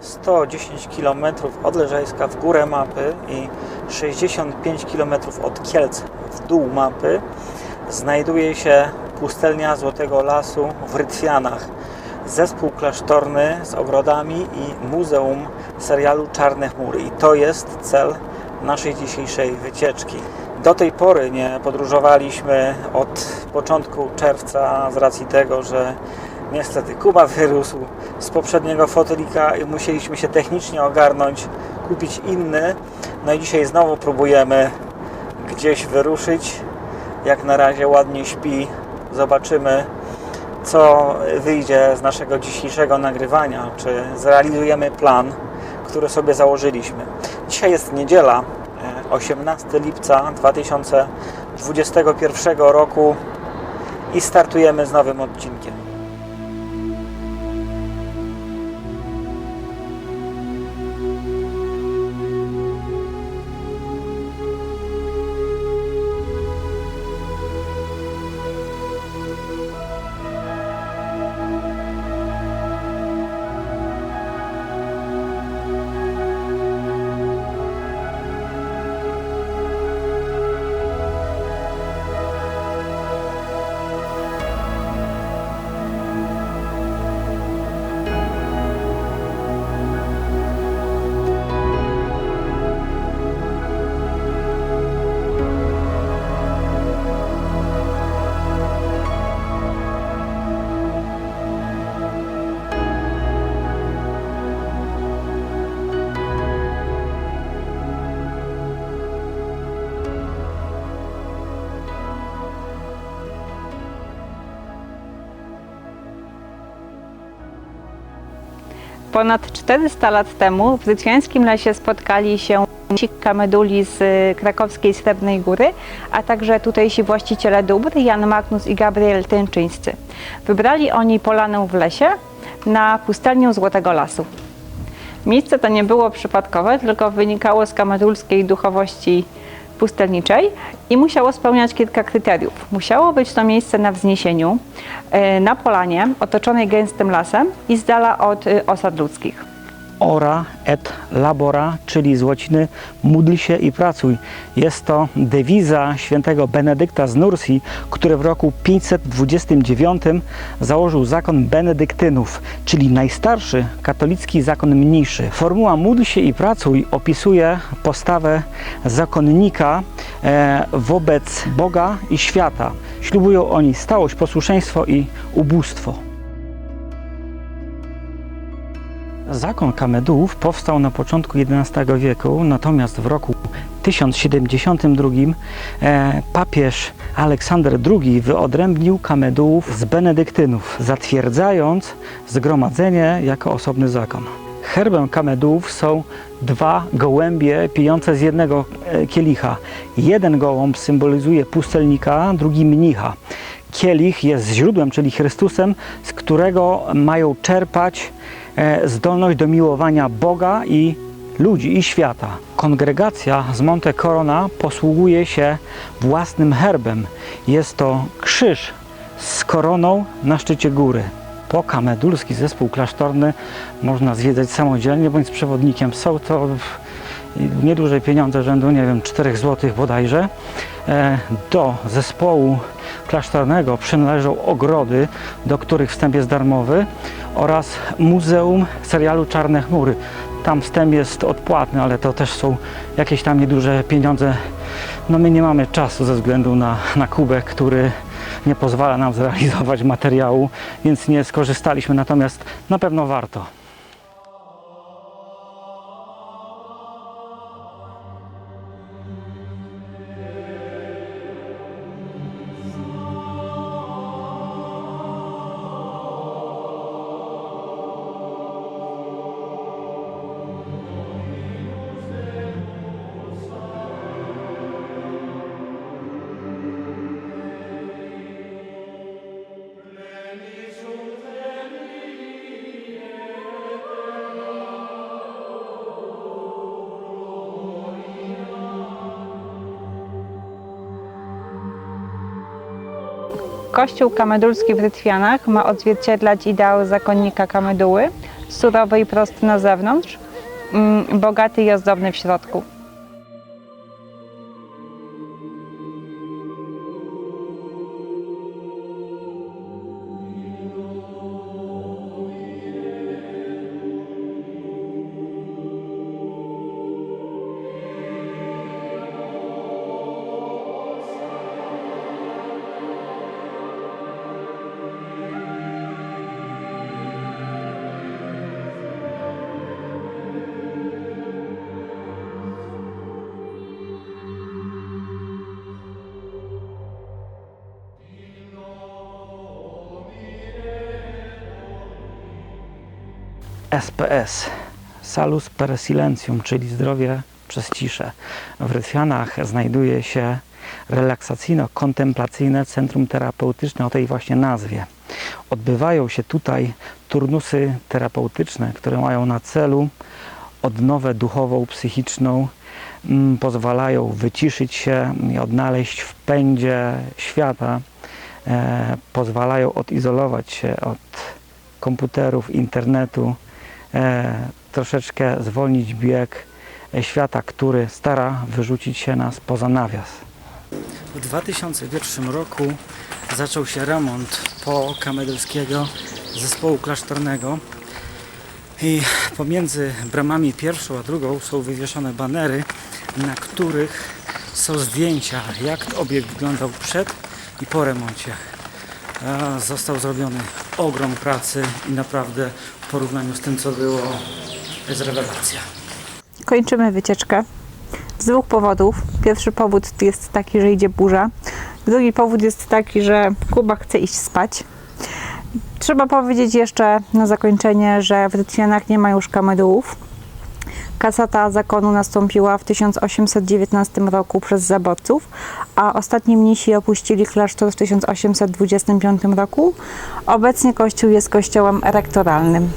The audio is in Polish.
110 km od Leżajska w górę mapy i 65 km od Kielc w dół mapy znajduje się pustelnia Złotego Lasu w Rytwianach. Zespół klasztorny z ogrodami i muzeum serialu Czarne Chmury. I to jest cel naszej dzisiejszej wycieczki. Do tej pory nie podróżowaliśmy od początku czerwca z racji tego, że niestety Kuba wyrósł z poprzedniego fotelika i musieliśmy się technicznie ogarnąć, kupić inny. No i dzisiaj znowu próbujemy gdzieś wyruszyć. Jak na razie ładnie śpi. Zobaczymy, co wyjdzie z naszego dzisiejszego nagrywania. Czy zrealizujemy plan, który sobie założyliśmy. Dzisiaj jest niedziela, e, 18 lipca 2021 roku i startujemy z nowym odcinkiem. Ponad 400 lat temu w Zytwiańskim Lesie spotkali się ci kameduli z y, krakowskiej Srebrnej Góry, a także tutejsi właściciele dóbr Jan Magnus i Gabriel Tęczyńscy. Wybrali oni polanę w lesie na pustelnię Złotego Lasu. Miejsce to nie było przypadkowe, tylko wynikało z kamedulskiej duchowości pustelniczej i musiało spełniać kilka kryteriów. Musiało być to miejsce na wzniesieniu, e, na polanie, otoczonej gęstym lasem i z dala od y, osad ludzkich. Ora et labora, czyli z łaciny módl się i pracuj. Jest to dewiza świętego Benedykta z Nursi, który w roku 529 założył zakon benedyktynów, czyli najstarszy katolicki zakon mniejszy. Formuła módl się i pracuj opisuje postawę zakonnika e, wobec Boga i świata. Ślubują oni stałość, posłuszeństwo i ubóstwo. Zakon Kamedułów powstał na początku XI wieku, natomiast w roku 1072 e, papież Aleksander II wyodrębnił Kamedułów z benedyktynów, zatwierdzając zgromadzenie jako osobny zakon. Herbem Kamedułów są dwa gołębie pijące z jednego e, kielicha. Jeden gołąb symbolizuje pustelnika, drugi mnicha. Kielich jest źródłem, czyli Chrystusem, z którego mają czerpać e, zdolność do miłowania Boga i ludzi i świata. Kongregacja z Monte Corona posługuje się własnym herbem. Jest to krzyż z koroną na szczycie góry. Pokamedulski zespół klasztorny można zwiedzać samodzielnie bądź z przewodnikiem. Są to nieduże pieniądze rzędu, nie wiem, 4 zł bodajże. E, Do zespołu klasztornego przynależą ogrody, do których wstęp jest darmowy oraz Muzeum serialu Czarne Chmury. Tam wstęp jest odpłatny, ale to też są jakieś tam nieduże pieniądze. No my nie mamy czasu ze względu na, na kubek, który nie pozwala nam zrealizować materiału, więc nie skorzystaliśmy, natomiast na pewno warto. Kościół kamedulski w Rytwianach ma odzwierciedlać ideały zakonnika kameduły, surowy i prosty na zewnątrz, mm, bogaty i ozdobny w środku. SPS Salus per Silentium, czyli zdrowie przez ciszę. W Rytwianach znajduje się relaksacyjno-kontemplacyjne centrum terapeutyczne o tej właśnie nazwie. Odbywają się tutaj turnusy terapeutyczne, które mają na celu odnowę duchową, psychiczną, mm, pozwalają wyciszyć się i odnaleźć w pędzie świata, e, pozwalają odizolować się od komputerów, internetu, troszeczkę zwolnić bieg e, świata, który stara wyrzucić się nas poza nawias. W 2001 roku zaczął się remont po Kamedelskiego zespołu klasztornego i pomiędzy bramami pierwszą a drugą są wywieszone banery, na których są zdjęcia, jak obiekt wyglądał przed i po remoncie. Został zrobiony ogrom pracy i naprawdę w porównaniu z tym, co było, jest rewelacja. Kończymy wycieczkę z dwóch powodów. Pierwszy powód jest taki, że idzie burza. Drugi powód jest taki, że Kuba chce iść spać. Trzeba powiedzieć jeszcze na zakończenie, że w Rytwianach nie ma już kamedułów. Kasata zakonu nastąpiła w 1819 roku przez zaborców, a ostatni mnisi opuścili klasztor w 1825 roku. Obecnie kościół jest kościołem rektoralnym.